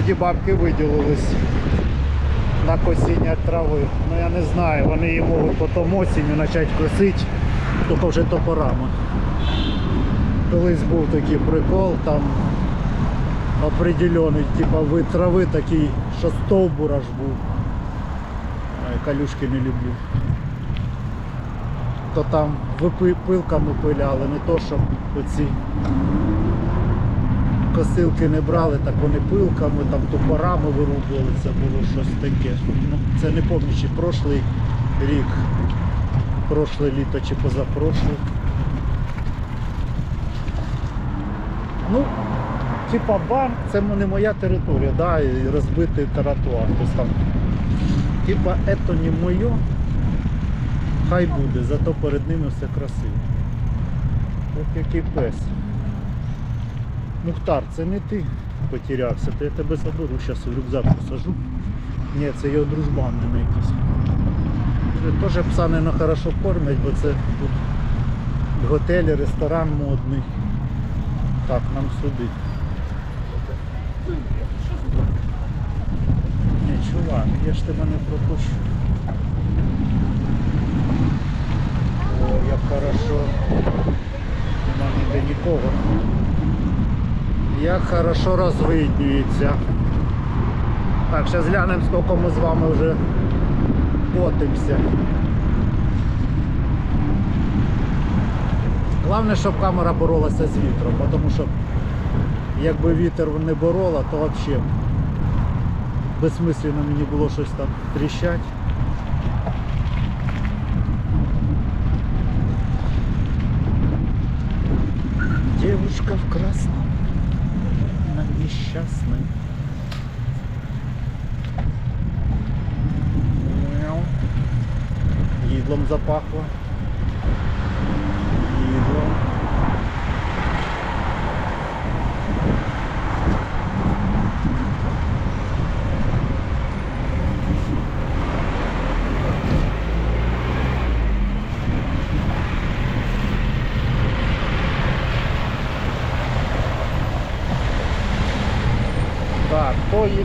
вроді бабки виділились на косіння трави. Ну я не знаю, вони її можуть потім осінню почати косити, тільки вже топорами. Колись був такий прикол, там определений, типа вид трави такий, що стовбур аж був. Калюшки не люблю. То там пилками пиляли, не то, щоб оці косилки не брали, так вони пилками, там топорами вирубували, це було щось таке. Ну, це не пам'ятаю, чи прошлий рік, прошле літо чи позапрошле. Ну, типа банк, це не моя територія, да, і розбитий тротуар. Тобто там, типа, це не моє, хай буде, зато перед ними все красиво. Ох, який пес. Мухтар, це не ти потерявся, то я тебе заберу, зараз в рюкзак посажу. Ні, це його дружбан не якийсь. Теж пса не хорошо кормять, бо це тут готель, ресторан модний. Так, нам сюди. Ні, чувак, я ж тебе не пропущу. О, як хорошо. Нема ніде нікого. Як хорошо розвиднюється. Так, зараз глянемо, скільки ми з вами вже котимося. Головне, щоб камера боролася з вітром, тому що якби вітер не борола, то взагалі безсмисленно мені було щось там тріщать. Девушка в красном, она несчастная. Мяу. Їдлом запахло.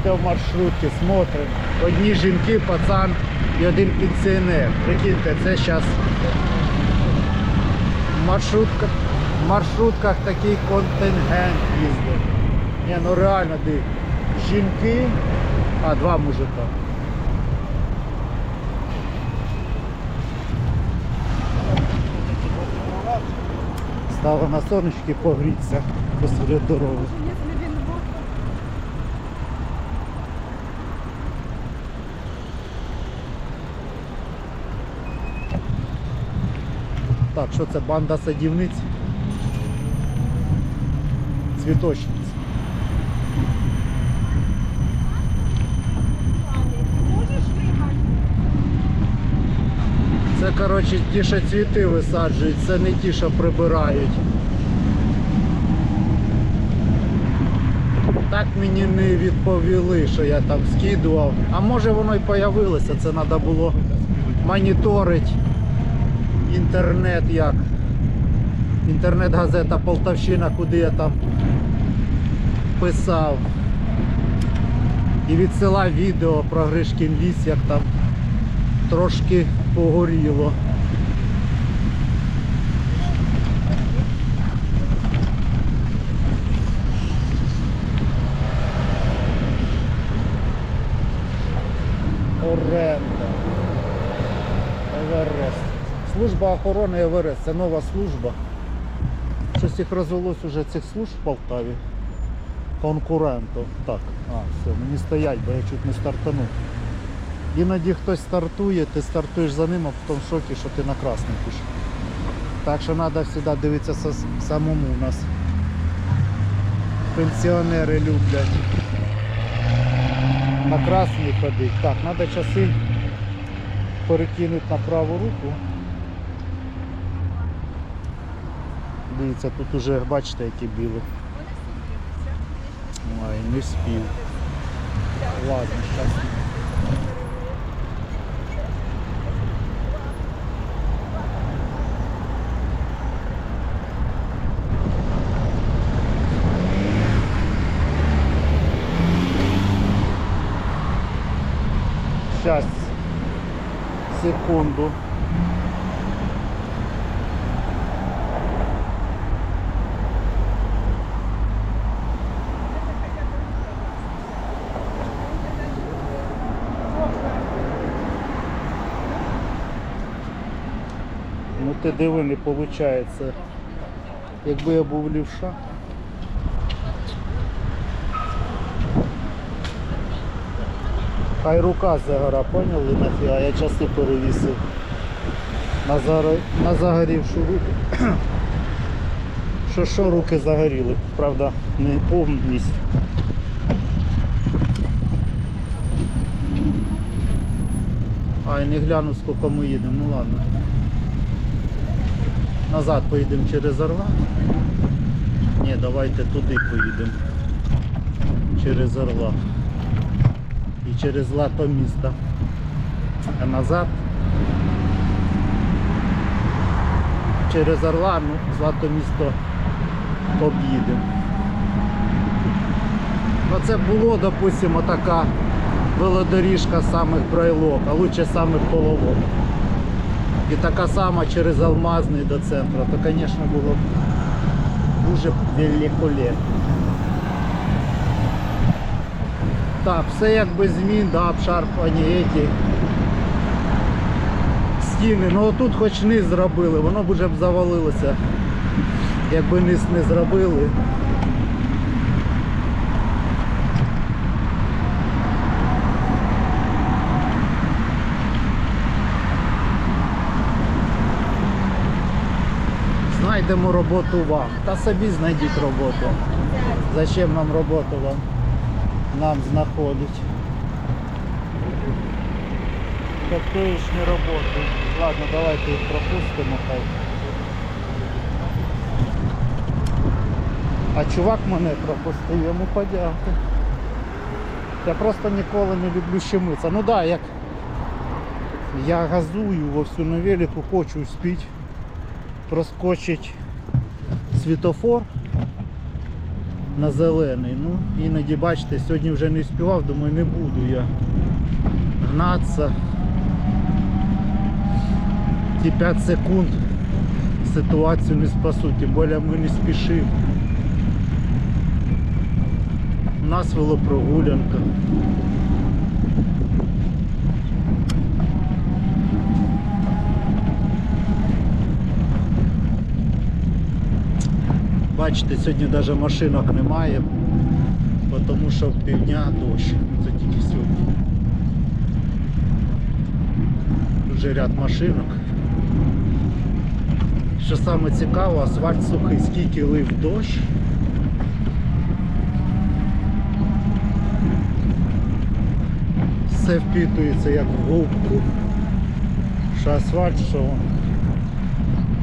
Їде в маршрутці, смотрим. Одні жінки, пацан і один пенсіонер. Прикиньте, це зараз в маршрутках такий контингент їздить. Ні, ну реально диv. Жінки, а два мужика. Стало на сонечки погрітися посеред дороги. Если він був Так, що це банда садівниць? Цвіточниць. Це, коротше, ті, що цвіти висаджують, це не ті, що прибирають. Так мені не відповіли, що я там скидував. А може воно й появилося, це треба було моніторити інтернет як. Інтернет-газета Полтавщина, куди я там писав. І відсилав відео про Гришкін ліс, як там трошки погоріло. Служба охорони Еверест. Це нова служба. Щось їх розвелось уже цих служб в Полтаві. Конкурентів. Так, а, все, мені стоять, бо я чуть не стартанув. Іноді хтось стартує, ти стартуєш за ним, а в шокі, що ти на красний пішов. Так що треба завжди дивитися самому у нас. Пенсіонери люблять. На красний ходить. Так, треба часи перекинути на праву руку. Дивіться, тут уже бачите, які біли. Ой, не спів. Ладно, зараз. Сейчас, секунду. Ти диви, не виходить. Якби я був лівша. Хай рука загора, поняли нафіга, я часи перевісив на, заро... на загорівшу руку. Що що руки загоріли, правда, не повністю. Ай, не гляну, скільки ми їдемо, ну ладно. Назад поїдемо через Орла. Ні, давайте туди поїдемо. Через Орла. І через Лато місто. А назад. Через Орла, ну, Злато місто об'їдемо. Ну це було, допустимо, така велодоріжка самих пройлок, а лучше самих половок. І така сама через Алмазний до центру, то, звісно, було б дуже великолепно. Так, все як без змін, да, обшарпані еті стіни. Ну отут хоч низ зробили, воно б вже б завалилося, якби низ не зробили. Знайдемо роботу вам. Та собі знайдіть роботу. Зачем нам роботу вам? Нам знаходить. Копеечні роботи. Ладно, давайте їх пропустимо хай. А чувак мене пропустив, йому подяки. Я просто ніколи не люблю щемитися. Ну так, да, як я газую во всю на хочу успіть проскочить світофор на зелений. Ну, іноді бачите, сьогодні вже не співав, думаю, не буду я гнатися. Ті 5 секунд ситуацію не спасуть, тим більше ми не спішимо. У нас велопрогулянка. Бачите, сьогодні навіть машинок немає, тому що півдня дощ. Це тільки сьогодні. Дуже ряд машинок. Що саме цікаво, асфальт сухий, скільки лив дощ. Все впитується як в губку. Що асфальт, що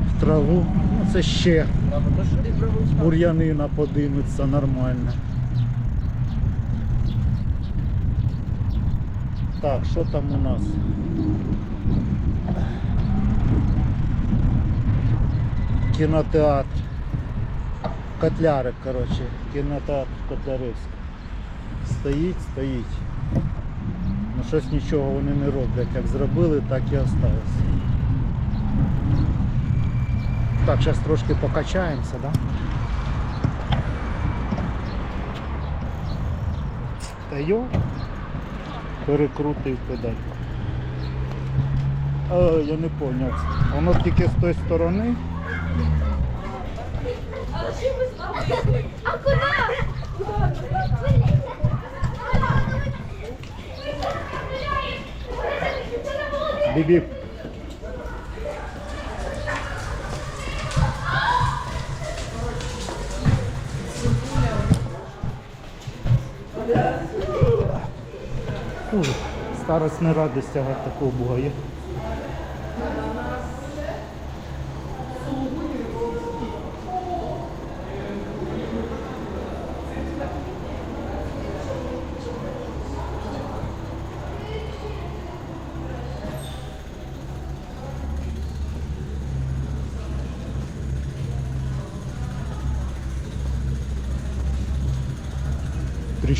в траву. Ну це ще бур'янина подиметься нормально. Так, що там у нас? Кінотеатр. Котлярик, коротше, кінотеатр Котляревськ. Стоїть, стоїть. Ну щось нічого вони не роблять. Як зробили, так і осталось. Так, зараз трошки покачаємося, да? Та йо, перекрутив педаль. Е, я не поняв. Воно тільки з тої сторони. А куда? Бібі. Старость не радість тягати такого бугая.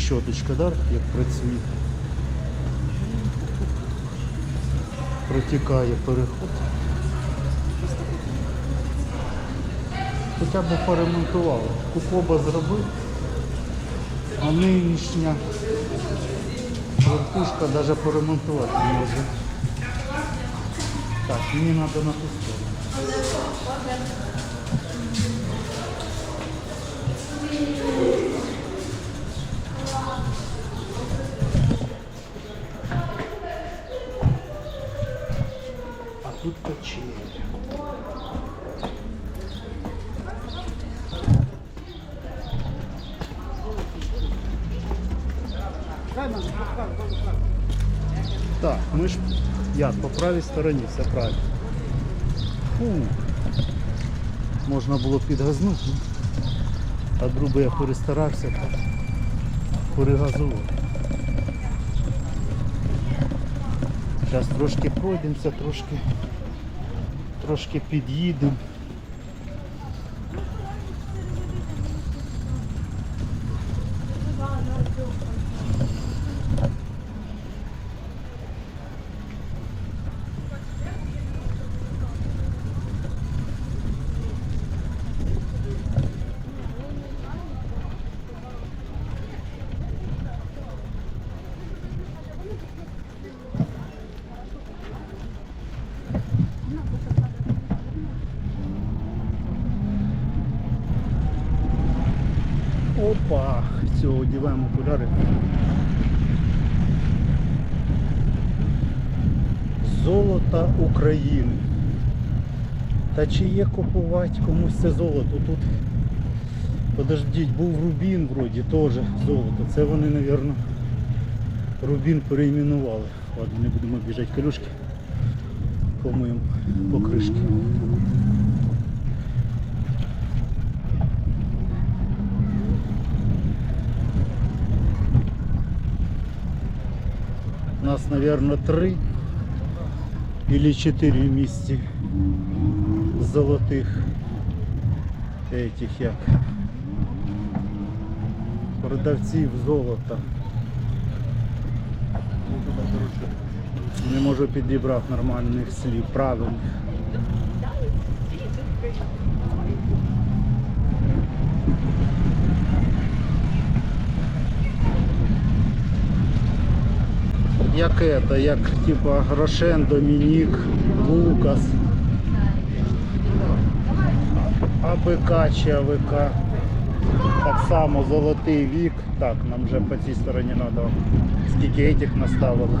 Тріщоточка, да? як працює. протікає переход. Хоча б поремонтували. Кукоба зробив, а нинішня верхушка навіть поремонтувати не може. Так, мені треба на Так, ми ж як, по правій стороні, все правильно. Фу. Можна було підгазнути, а друге я перестарався так перегазував. Зараз трошки пройдемося, трошки, трошки під'їдемо. Все, одіваємо окуляри. Золото України. Та чи є купувати комусь це золото? Тут подождіть, був рубін вроді теж золото. Це вони, мабуть, рубін переіменували. Ладно, не будемо біжати калюшки. Помиємо покришки. Нас, наверное, три или четыре місці золотих этих як продавців золота. Не можу підібрати нормальних слів, правильних. Як это, як типа Рошен, Домінік, Лукас, АБК чи АВК. Так само золотий вік. Так, нам вже по цій стороні треба. Скільки этих наставили.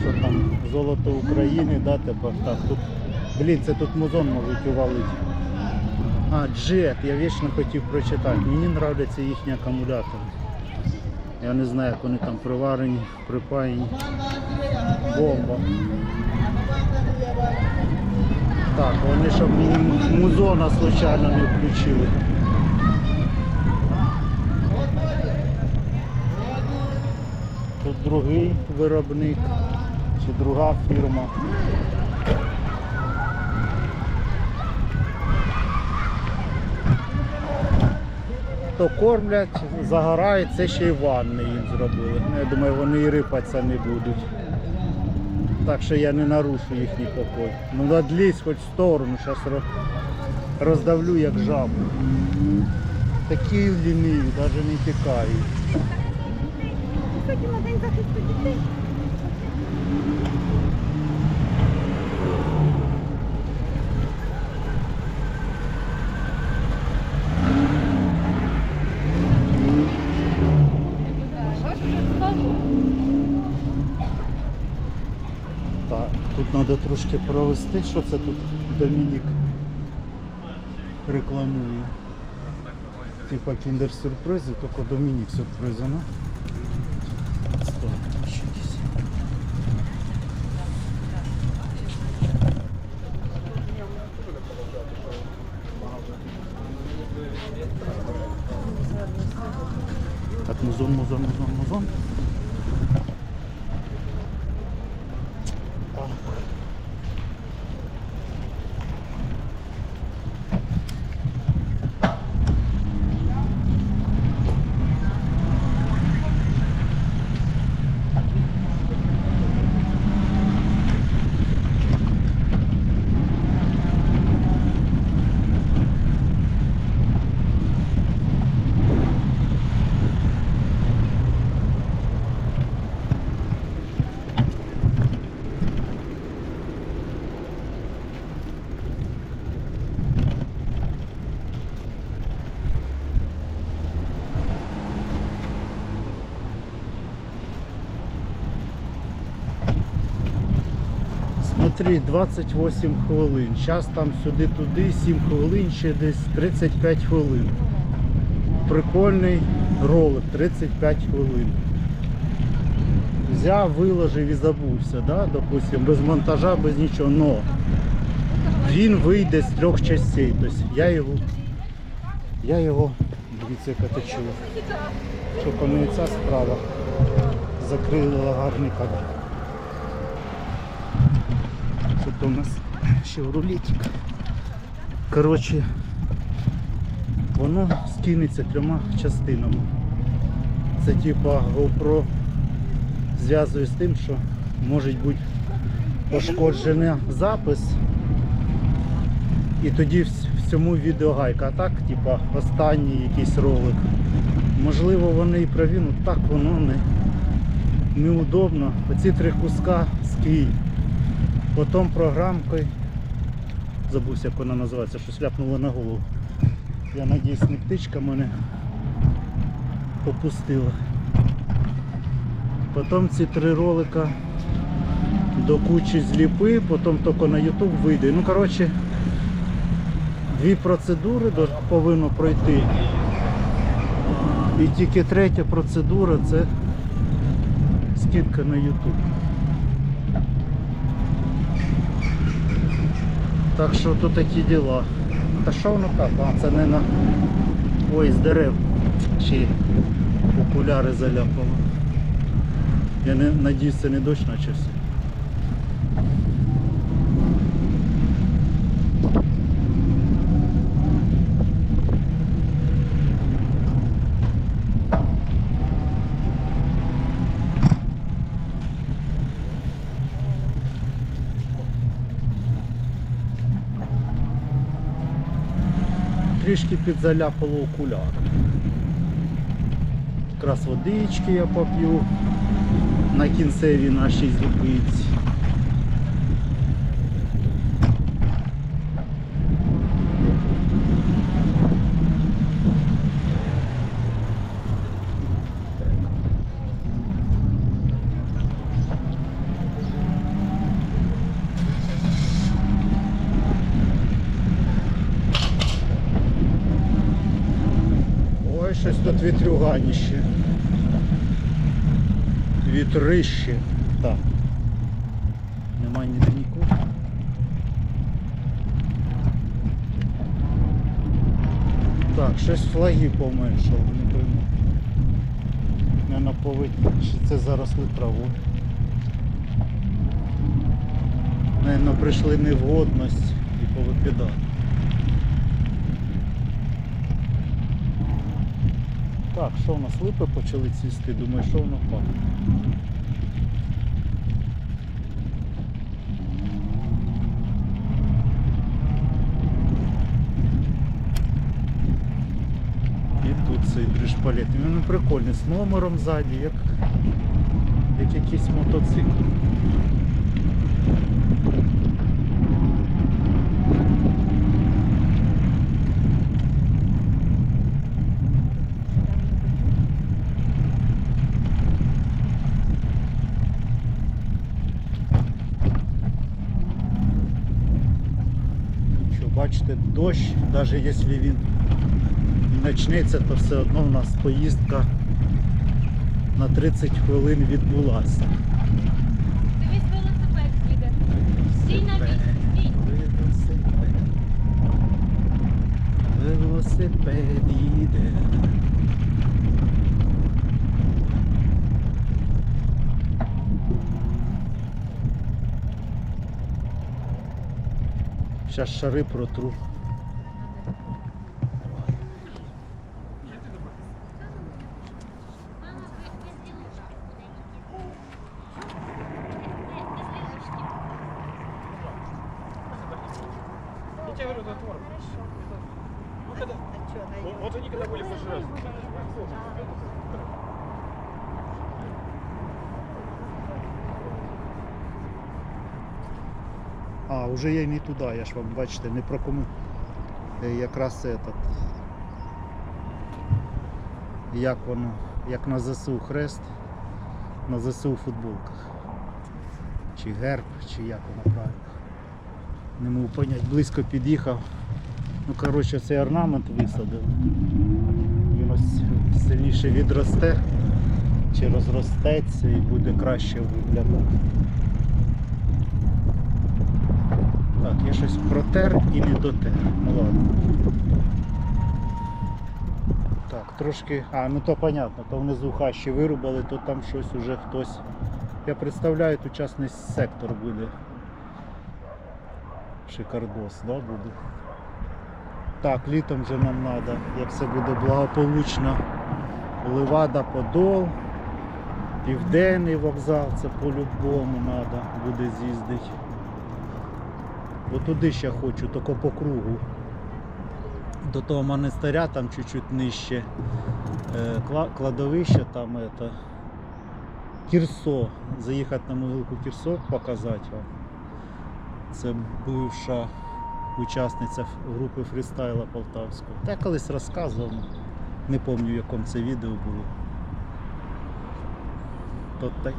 Що там, золото України, да, тепер так. Тут, блін, це тут музон можуть увалити. А, джет, я вічно хотів прочитати. Мені нравляться їхні акумулятори. Я не знаю, як вони там приварені, припаяні. Бомба. Так, вони щоб музона случайно не включили. Тут другий виробник чи друга фірма. То кормлять, загорають, це ще й ванни їм зробили. Ну, Я думаю, вони і рипатися не будуть. Так що я не нарушу їхній покой. Ну надлізь хоч в сторону, зараз роздавлю як жабу. Такі ліниві, навіть не тікають. Сьогодні день захисту дітей. Так, тут треба трошки провести. Що це тут Домінік рекламує? Типа кіндер сюрпризи, тільки Домінік сюрпризи, ну. Стой, ще десь. Так, музон, музон, музон, музон. Ах. Центрі 28 хвилин. Час там сюди-туди 7 хвилин, ще десь 35 хвилин. Прикольний ролик, 35 хвилин. Взяв, виложив і забувся, да? допустим, без монтажа, без нічого. Но він вийде з трьох частей. Тобто я його. Я його. Дивіться, течує. Тільки не справа. Закрили гарний кадр. Тут у нас ще рулетик. Коротше, воно скинеться трьома частинами. Це типа GoPro зв'язує з тим, що може бути пошкоджений запис. І тоді в в цьому відео гайка. А так, типа, останній якийсь ролик. Можливо, вони і праві, ну так воно не неудобно. Оці три куска скинь. Потім програмкою. Забувся, як вона називається, щось ляпнуло на голову. Я надіюсь, не птичка мене попустила. Потім ці три ролика до кучі зліпи, потім тільки на YouTube вийде. Ну, коротше, дві процедури повинно пройти. І тільки третя процедура це скидка на YouTube. Так що тут такі діла. Та що воно так? А, це не на. Ой, з дерев. Чи окуляри заляпало. Я не надіюсь, це не дощ начався. Трішки підзаляпало окуляр. Якраз водички я поп'ю на кінцеві нашій зліпиці. Ой, щось тут вітрюганіще. Вітрище. Так. Нема ніде нікого. Так, щось флаги поменшало, не пойму. Не наповить, чи це заросли травою. Наверно, прийшли невгодність і повикидали. Так, що в нас липи почали цвісти? Думаю, що воно впаде. І тут цей дрижпалет. Він прикольний, з номером ззаді, як, як якийсь мотоцикл. Що бачите, дощ, навіть якщо він почнеться, то все одно у нас поїздка на 30 хвилин відбулася. Дивись, велосипед їде. Стій на місці, стій. Велосипед. Велосипед їде. Зараз шари протру. Я тебе говорю, затвор. Ну, когда... Вот, вот они когда были в прошлый раз. Вже я й не туди, я ж вам бачите, не прокому. Е, Якраз этот. Як воно, як на ЗСУ хрест, на ЗСУ футболках. Чи герб, чи як воно правильно. Не можу поняти, близько під'їхав. Ну, коротше, цей орнамент висадив. Він ось сильніше відросте чи розростеться і буде краще виглядати. Так, я щось протер і не дотер. Ну ладно. Так, трошки. А, ну то понятно, то внизу хащі вирубали, то там щось уже хтось. Я представляю, тут частний сектор буде. Шикардос, да, буде? Так, літом вже нам треба, як все буде благополучно. Левада Подол, Південний вокзал, це по-любому треба буде з'їздити. Бо туди ще хочу, тільки по кругу. До того монастиря там чуть-чуть нижче. Е, кладовище там это. Кірсо. Заїхати на могилку Кірсо, показати вам. Це бивша учасниця групи фрістайла Полтавського. Та я колись розказував, не пам'ятаю в якому це відео було. То таке.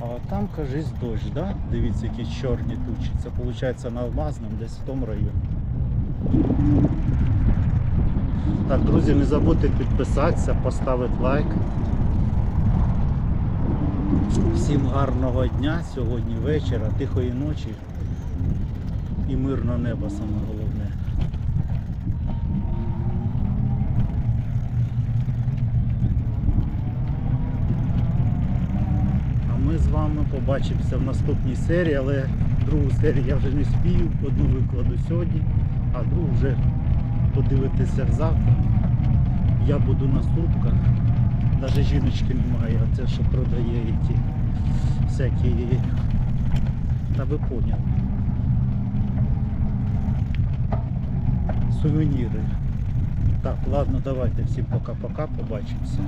А там, кажись, дощ, да? Дивіться, які чорні тучі. Це виходить на Алмазному, десь в тому районі. Так, друзі, не забудьте підписатися, поставити лайк. Всім гарного дня сьогодні вечора, тихої ночі і мирного неба саме головне. А ми з вами побачимося в наступній серії, але другу серію я вже не спію, одну викладу сьогодні, а другу вже подивитися завтра. Я буду на сутках. Навіть жіночки немає, а це що продає ті всякі. Та ви поняли. Сувеніри. Так, ладно, давайте всім пока-пока, побачимося.